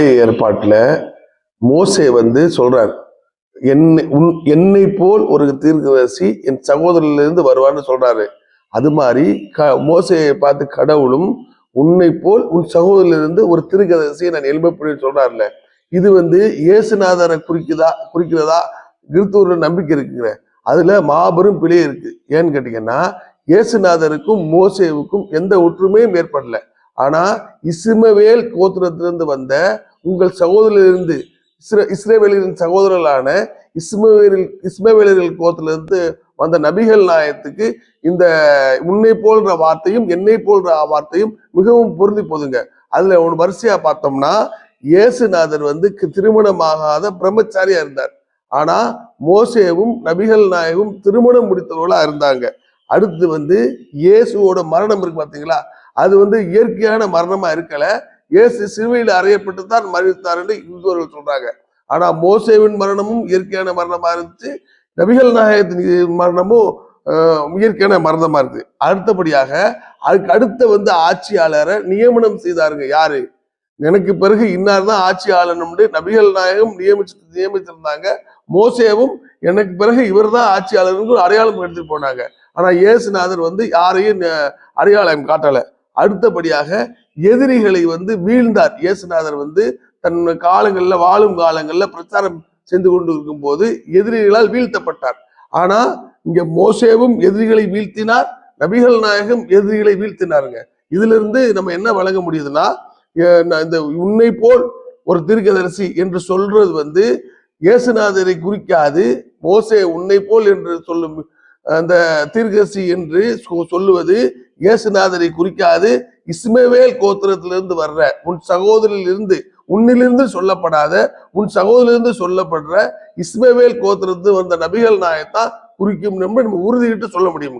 ஏற்பாட்டில் மோசே வந்து சொல்றார் என்னை உன் என்னை போல் ஒரு தீர்க்கதரிசி என் சகோதரிலிருந்து வருவார்னு சொல்றாரு. அது மாதிரி க மோசையை பார்த்து கடவுளும் உன்னை போல் உன் சகோதரிலிருந்து ஒரு தீர்க்கதரிசியை நான் எழுப்பப்படுன்னு சொல்றாருல. இது வந்து இயேசுநாதரை குறிக்குதா குறிக்கிறதா? கிறிஸ்துவ நம்பிக்கை இருக்குங்க அதுல மாபெரும் பிழை இருக்கு. ஏன்னு கேட்டீங்கன்னா இயேசுநாதருக்கும் மோசேவுக்கும் எந்த ஒற்றுமையும் ஏற்படல. ஆனா இஸ்மவேல் கோத்திரத்திலிருந்து வந்த உங்கள் சகோதரிலிருந்து இஸ்ர இஸ்ரேவேலின் சகோதரர்களான இஸ்மவேலில் இஸ்மவேலர்கள் கோத்திலிருந்து வந்த நபிகள் நாயத்துக்கு இந்த உன்னை போன்ற வார்த்தையும் என்னை போன்ற வார்த்தையும் மிகவும் பொருந்தி போதுங்க. அதுல ஒன்று வரிசையா பார்த்தோம்னா இயேசுநாதர் வந்து திருமணமாகாத பிரம்மச்சாரியா இருந்தார். ஆனா மோசேவும் நபிகள் நாயகும் திருமணம் முடித்தவர்களா இருந்தாங்க. அடுத்து வந்து இயேசுவோட மரணம் இருக்கு பாத்தீங்களா? அது வந்து இயற்கையான மரணமா இருக்கல. இயேசு சிலுவையில் அறையப்பட்டு தான் மறித்தார்னு இந்துவர்கள் சொல்றாங்க. ஆனா மோசேவின் மரணமும் இயற்கையான மரணமா இருந்துச்சு. நபிகள் நாயகத்தின் மரணமும் இயற்கையான மரணமா இருக்கு அடுத்தபடியாக அதுக்கு அடுத்த வந்து ஆட்சியாளரை நியமனம் செய்தாருங்க யாரு? எனக்கு பிறகு இன்னார் தான் ஆட்சியாளனும்னு நபிகள் நாயகம் நியமிச்சு நியமிச்சிருந்தாங்க மோசேவும் எனக்கு பிறகு இவர் தான் ஆட்சியாளருக்கு அடையாளம் எடுத்துட்டு போனாங்க. ஆனா இயேசுநாதர் வந்து யாரையும் அடையாளம் காட்டலை. அடுத்தபடியாக எதிரிகளை வந்து வீழ்ந்தார். இயேசுநாதர் வந்து தன் காலங்கள்ல வாழும் காலங்கள்ல பிரச்சாரம் செய்து கொண்டு இருக்கும்போது எதிரிகளால் வீழ்த்தப்பட்டார். ஆனா இங்க மோசேவும் எதிரிகளை வீழ்த்தினார். நபிகள் நாயகம் எதிரிகளை வீழ்த்தினாருங்க. இதுல இருந்து நம்ம என்ன வழங்க முடியுதுன்னா நான் இந்த உன்னை போல் ஒரு தீர்க்கதரிசி என்று சொல்றது வந்து இயேசுநாதரை குறிக்காது மோசே உன்னை போல் என்று சொல்லும் அந்த தீர்க்கதரிசி என்று சொல்லுவது இயேசுநாதரை குறிக்காது இஸ்மவேல் கோத்திரத்திலிருந்து வர்ற உன் சகோதரிலிருந்து உன்னிலிருந்து சொல்லப்படாத உன் சகோதரிலிருந்து சொல்லப்படுற இஸ்மவேல் கோத்திரத்து வந்த நபிகள் நாயத்தான் குறிக்கும் நம்ம நம்ம உறுதியிட்டு சொல்ல முடியும்.